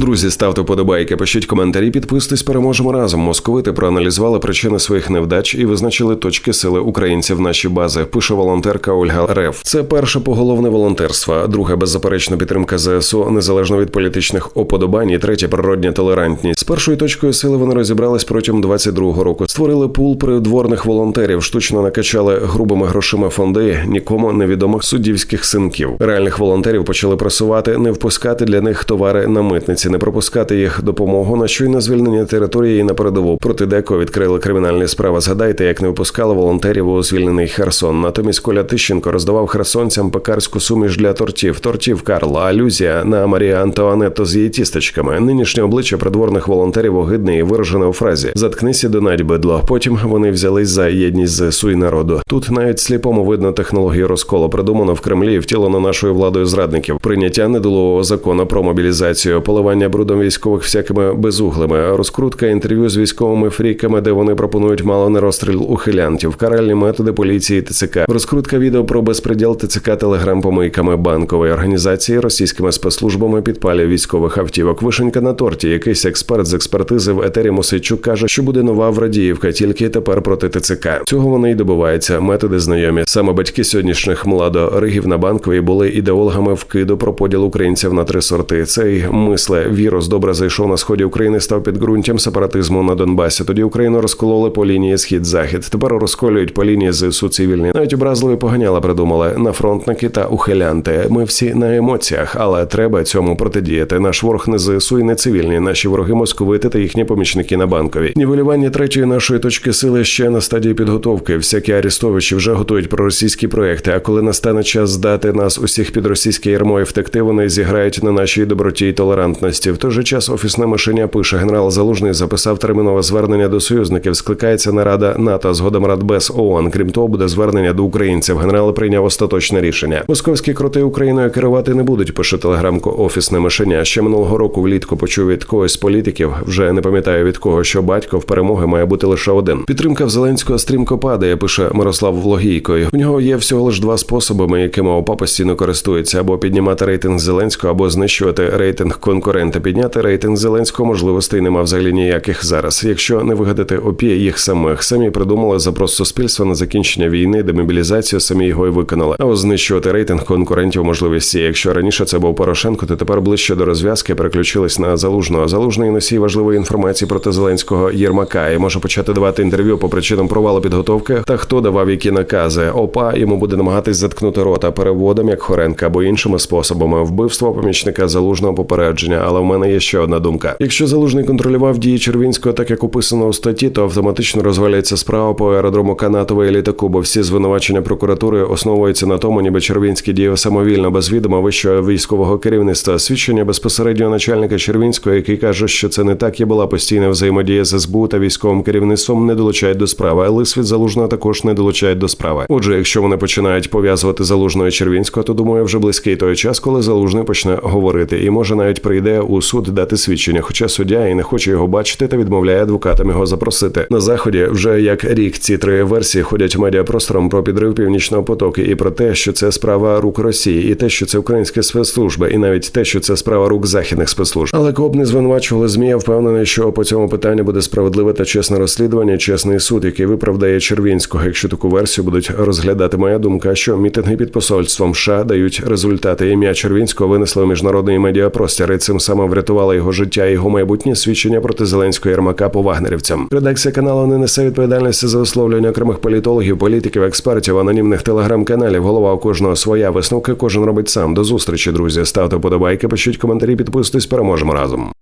Друзі, ставте вподобайки, пишіть коментарі, підписуйтесь, переможемо разом. Московити проаналізували причини своїх невдач і визначили точки сили українців. Наші бази. Пише волонтерка Ольга Рев. Це перше поголовне волонтерство, друге беззаперечна підтримка ЗСУ, незалежно від політичних оподобань, і третє природня толерантність. З першою точкою сили вони розібрались протягом 22-го року. Створили пул придворних волонтерів, штучно накачали грубими грошима фонди нікому невідомих суддівських синків. Реальних волонтерів почали пресувати, не впускати для них товари на митниці, не пропускати їх допомогу на щойно звільнення території і на передову. Проти деко відкрили кримінальні справи. Згадайте, як не випускали волонтерів у звільнений Херсон. Натомість Коля Тищенко роздавав херсонцям пекарську суміш для тортів. Тортів Карла, алюзія на Марія Антуанетту з її тістечками. Нинішнє обличчя придворних волонтерів огидне і виражене у фразі Заткнися донать бидло. Потім вони взялись за єдність ЗСУ і народу. Тут навіть сліпому видно технологію розколу, придумано в Кремлі і втілено нашою владою зрадників. Прийняття недолугого закону про мобілізацію, поливання брудом військових всякими безуглими, розкрутка інтерв'ю з військовими фріками, де вони пропонують мало не розстріл ухилянтів, каральні методи поліції ТЦК, розкрутка відео про безпреділ ТЦК телеграм-помийками банкової організації російськими спецслужбами підпалює військових автівок. Вишенька на торті. Якийсь експерт з експертизи в етері Мосичук каже, що буде нова Врадіївка, тільки тепер проти ТЦК. Цього вони й добиваються. Методи знайомі. Саме батьки сьогоднішніх младоригів на банковій були ідеологами вкиду про поділ українців на три сорти. Цей мисле вірус добре зайшов на сході України, став підґрунтям сепаратизму на Донбасі. Тоді Україну розкололи по лінії схід-захід. Тепер розколюють по лінії ЗСУ цивільні. Навіть образливі поганяла придумали на фронтники та ухилянти. Ми всі на емоціях, але треба цьому протидіяти. Наш ворог не ЗСУ і не цивільні. Наші вороги московити та їхні помічники на банковій. Нівелювання третьої нашої точки сили ще на стадії підготовки. Всякі арестовичі вже готують проросійські проекти. А коли настане час здати нас усіх під російське ярмо і втекти, вони зіграють на нашій доброті і толерантності. В той же час офісне мишеня пише генерал Залужний записав термінове звернення до союзників. Скликається нарада НАТО згодом Радбез ООН. Крім того, буде звернення до українців. Генерал прийняв остаточне рішення. Московські кроти Україною керувати не будуть. Пише телеграмку офісне мишеня. Ще минулого року влітку почув від когось з політиків. Вже не пам'ятаю від кого, що батько в перемоги має бути лише один. Підтримка в Зеленського стрімко падає. Пише Мирослав Влогійко. В нього є всього лиш два способи, якими ОПА постійно користується: або піднімати рейтинг Зеленського, або знищувати рейтинг конкурента. Підняти рейтинг Зеленського можливостей нема взагалі ніяких зараз. Якщо не вигадати ОПІ їх самих, самі придумали запрос суспільства на закінчення війни, демобілізацію, самі його і виконали. А знищувати рейтинг конкурентів можливість. є. Якщо раніше це був Порошенко, то тепер ближче до розв'язки переключились на залужного. Залужний носій важливої інформації проти Зеленського Єрмака і може почати давати інтерв'ю по причинам провалу підготовки та хто давав які накази. ОПА йому буде намагатись заткнути рота переводом, як Хоренка або іншими способами вбивство помічника залужного попередження. Але в мене є ще одна думка: якщо залужний контролював дії Червінського, так як описано у статті, то автоматично розваляється справа по аеродрому Канатова і літаку, бо всі звинувачення прокуратури основуються на тому, ніби Червінський діяв самовільно без відома вищого військового керівництва. Свідчення безпосереднього начальника Червінського, який каже, що це не так і була постійна взаємодія з СБУ та військовим керівництвом, не долучають до справи, але світ залужного також не долучають до справи. Отже, якщо вони починають пов'язувати залужного і Червінського, то думаю, вже близький той час, коли залужний почне говорити, і може навіть прийде у суд дати свідчення. Хоча суддя і не хоче його бачити та відмовляє адвокатам його запросити. На заході вже як рік ці три версії ходять медіапростором про підрив північного потоку і про те, що це справа рук Росії, і те, що це українські спецслужби, і навіть те, що це справа рук західних спецслужб. Але кого б не звинувачували змі, я впевнений, що по цьому питанню буде справедливе та чесне розслідування, чесний суд, який виправдає Червінського. Якщо таку версію будуть розглядати, моя думка, що мітинги під посольством США дають результати. Ім'я Червінського винесло в міжнародний медіапростір, і цим саме врятувала його життя і його майбутнє свідчення проти Зеленського Єрмака по вагнерівцям. Редакція каналу не несе відповідальності за висловлювання окремих політологів, політиків, експертів, анонімних телеграм-каналів. Голова у кожного своя висновка. Кожен робить сам. До зустрічі, друзі. Ставте подобайки, пишіть коментарі, підписуйтесь. Переможемо разом.